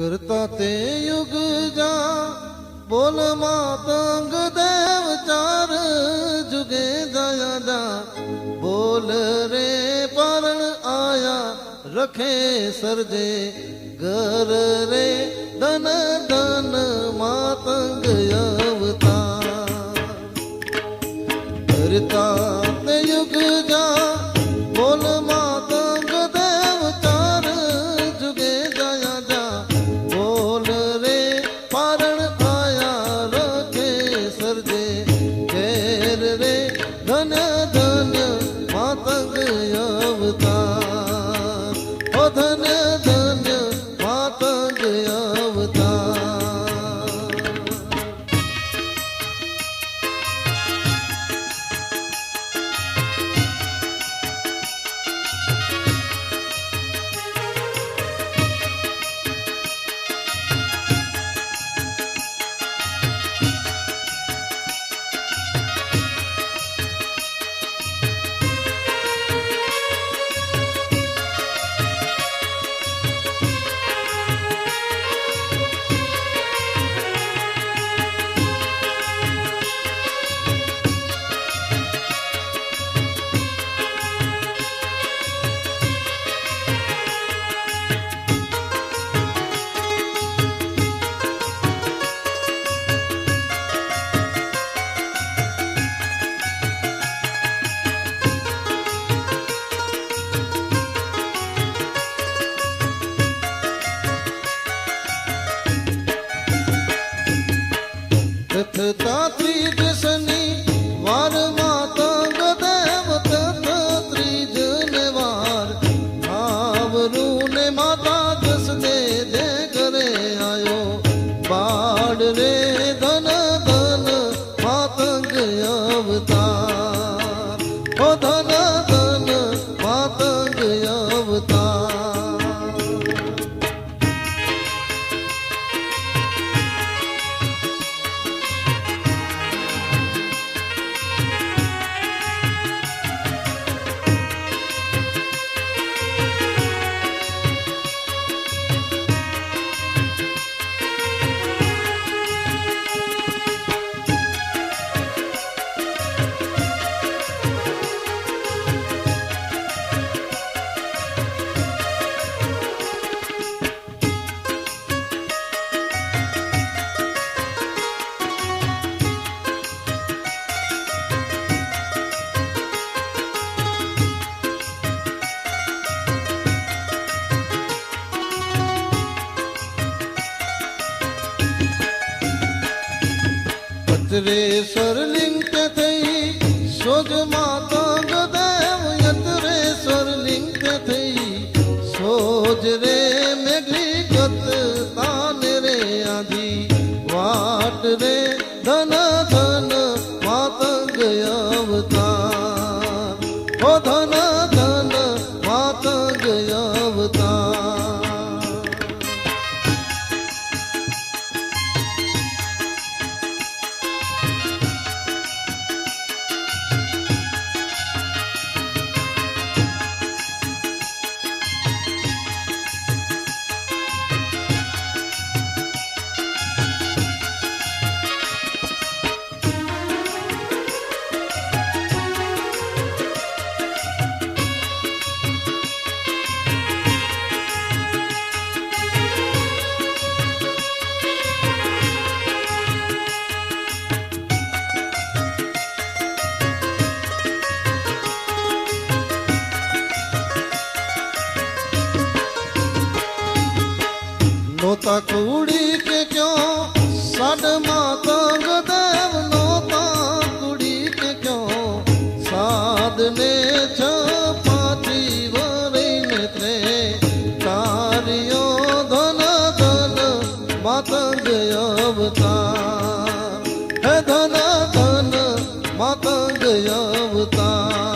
કરતા તે યુગ જા. બોલ માતંગ દેવ ચાર જુગે જા. બોલ રે પારણ આયા, રખે સરજે. ઘર રે ધન ધન માતંગ અવતા કરતા તે યુગ જા. અવતાર ધન ધન માતંગ અવતાર. પતરે સરલિંગ તે થઈ. સોજ માતા ગદેવ યતરે સરલિંગ તે થઈ. સોજ રે મેઘલી ગત તાન રે આધી. વાટ રે ધન નોતા કુડી કે ક્યો? સાડ માતંગ દેવ નોતા કુડી કે ક્યો? સાદ ને છ પાછી વરીને ત્રે કાર્યો ધન ધન માતંગ અવતાર. હે ધન ધન માતંગ અવતાર.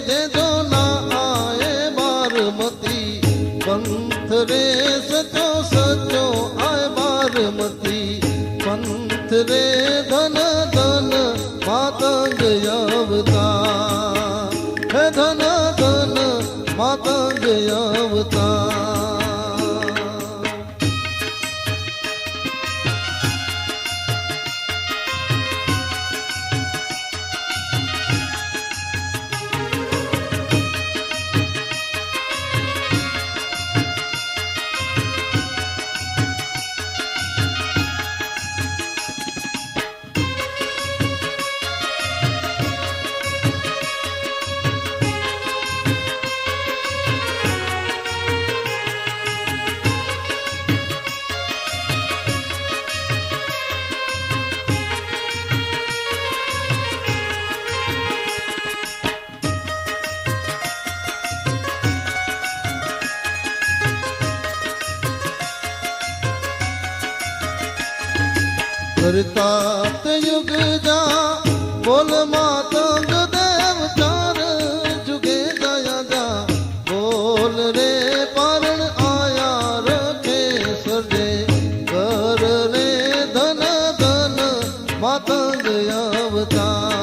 જે જો ના આએ બારમતી પંથ રે સચો સચો આય બારમતી પંથ રે ધન ધન માતંગ અવતા હે ધન ધન માતંગ અવતાર કરતાત યુગ જા બોલ માતંગ દેવ ચાર જુગે દયા જા બોલ રે પારણ આયા રખે સજે કર રે ધન ધન માતંગ અવતાર